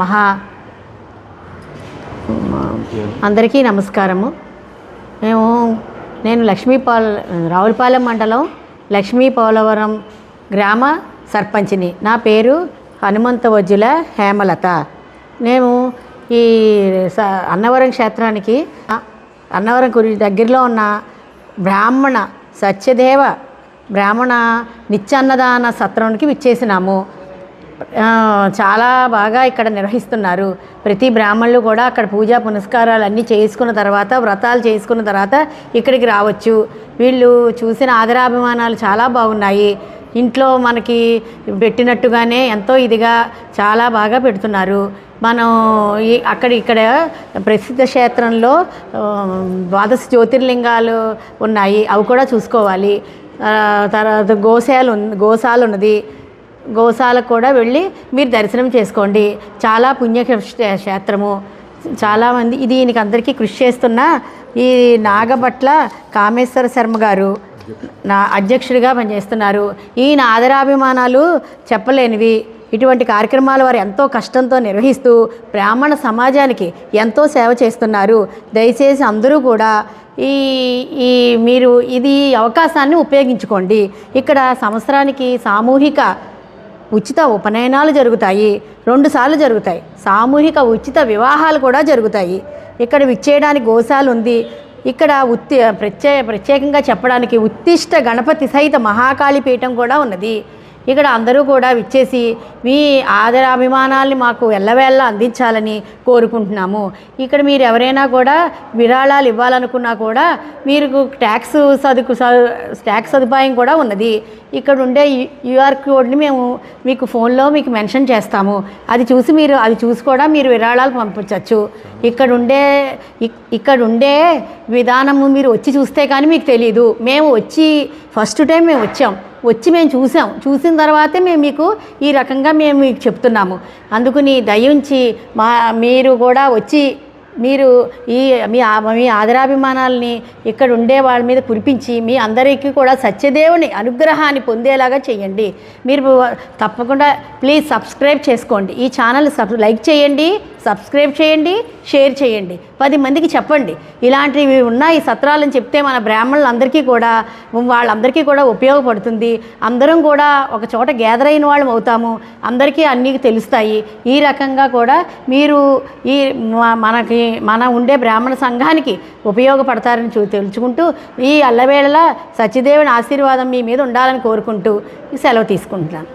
నమ. అందరికీ నమస్కారము. మేము నేను లక్ష్మీపాల్ రావులపాలెం మండలం లక్ష్మీ పోలవరం గ్రామ సర్పంచిని. నా పేరు హనుమంత వజ్జుల హేమలత. నేను ఈ అన్నవరం క్షేత్రానికి అన్నవరం గురి దగ్గరలో ఉన్న బ్రాహ్మణ సత్యదేవ బ్రాహ్మణ నిత్యాన్నదాన సత్రానికి విచ్చేసినాము. చాలా బాగా ఇక్కడ నిర్వహిస్తున్నారు. ప్రతి బ్రాహ్మణులు కూడా అక్కడ పూజా పునస్కారాలు అన్నీ చేసుకున్న తర్వాత వ్రతాలు చేసుకున్న తర్వాత ఇక్కడికి రావచ్చు. వీళ్ళు చూసిన ఆదరాభిమానాలు చాలా బాగున్నాయి. ఇంట్లో మనకి పెట్టినట్టుగానే ఎంతో ఇదిగా చాలా బాగా పెడుతున్నారు. మనం ఈ అక్కడ ఇక్కడ ప్రసిద్ధ క్షేత్రంలో ద్వాదశ జ్యోతిర్లింగాలు ఉన్నాయి. అవి కూడా చూసుకోవాలి. తర్వాత గోశాల గోశాలు గోశాల ఉన్నది గోశాలకు కూడా వెళ్ళి మీరు దర్శనం చేసుకోండి. చాలా పుణ్యక్షేత్రము. క్షేత్రము చాలామంది ఇది ఈయనకి అందరికీ కృషి చేస్తున్న ఈ నాగపట్ల కామేశ్వర శర్మ గారు నా అధ్యక్షుడిగా పనిచేస్తున్నారు. ఈయన ఆదరాభిమానాలు చెప్పలేనివి. ఇటువంటి కార్యక్రమాలు వారు ఎంతో కష్టంతో నిర్వహిస్తూ బ్రాహ్మణ సమాజానికి ఎంతో సేవ చేస్తున్నారు. దయచేసి అందరూ కూడా ఈ ఈ మీరు ఇది అవకాశాన్ని ఉపయోగించుకోండి. ఇక్కడ సంవత్సరానికి సామూహిక ఉచిత ఉపనయనాలు జరుగుతాయి. రెండుసార్లు జరుగుతాయి. సామూహిక ఉచిత వివాహాలు కూడా జరుగుతాయి. ఇక్కడ విచ్చేయడానికి గోశాల ఉంది ఇక్కడ ఉత్తి ప్రత్యే ప్రత్యేకంగా చెప్పడానికి ఉత్తిష్ట గణపతి సహిత మహాకాళి పీఠం కూడా ఉన్నది. ఇక్కడ అందరూ కూడా విచ్చేసి మీ ఆదరాభిమానాల్ని మాకు ఎల్లవేళ్ళ అందించాలని కోరుకుంటున్నాము. ఇక్కడ మీరు ఎవరైనా కూడా విరాళాలు ఇవ్వాలనుకున్నా కూడా మీరు ట్యాక్స్ సదుకు ట్యాక్స్ సదుపాయం కూడా ఉన్నది. ఇక్కడ ఉండే యూఆర్ కోడ్ని మేము మీకు ఫోన్లో మీకు మెన్షన్ చేస్తాము. అది చూసి మీరు అది చూసి కూడా మీరు విరాళాలు పంపించవచ్చు ఇక్కడ ఉండే ఇక్కడ ఉండే విధానము మీరు వచ్చి చూస్తే కానీ మీకు తెలియదు మేము వచ్చి ఫస్ట్ టైం మేము వచ్చాం. వచ్చి మేము చూసాం. చూసిన తర్వాతే మేము మీకు ఈ రకంగా మేము మీకు చెప్తున్నాము. అందుకని దయించి మా మీరు కూడా వచ్చి మీరు ఈ మీ మీ ఆదరాభిమానాల్ని ఇక్కడ ఉండే వాళ్ళ మీద కురిపించి మీ అందరికీ కూడా సత్యదేవుని అనుగ్రహాన్ని పొందేలాగా చేయండి. మీరు తప్పకుండా ప్లీజ్ సబ్స్క్రైబ్ చేసుకోండి. ఈ ఛానల్ సబ్ లైక్ చేయండి సబ్స్క్రైబ్ చేయండి షేర్ చేయండి. పది మందికి చెప్పండి. ఇలాంటివి ఉన్నాయి సత్రాలని చెప్తే మన బ్రాహ్మణులందరికీ కూడా వాళ్ళందరికీ కూడా ఉపయోగపడుతుంది. అందరం కూడా ఒక చోట గ్యాదర్ అయిన వాళ్ళం అవుతాము. అందరికీ అన్నీ తెలుస్తాయి. ఈ రకంగా కూడా మీరు ఈ మనకి మనకి మన ఉండే బ్రాహ్మణ సంఘానికి ఉపయోగపడతారని చూ తెలుసుకుంటూ ఈ అల్లవేళలా సత్యదేవుని ఆశీర్వాదం మీ మీద ఉండాలని కోరుకుంటూ సెలవు తీసుకుంటున్నాను.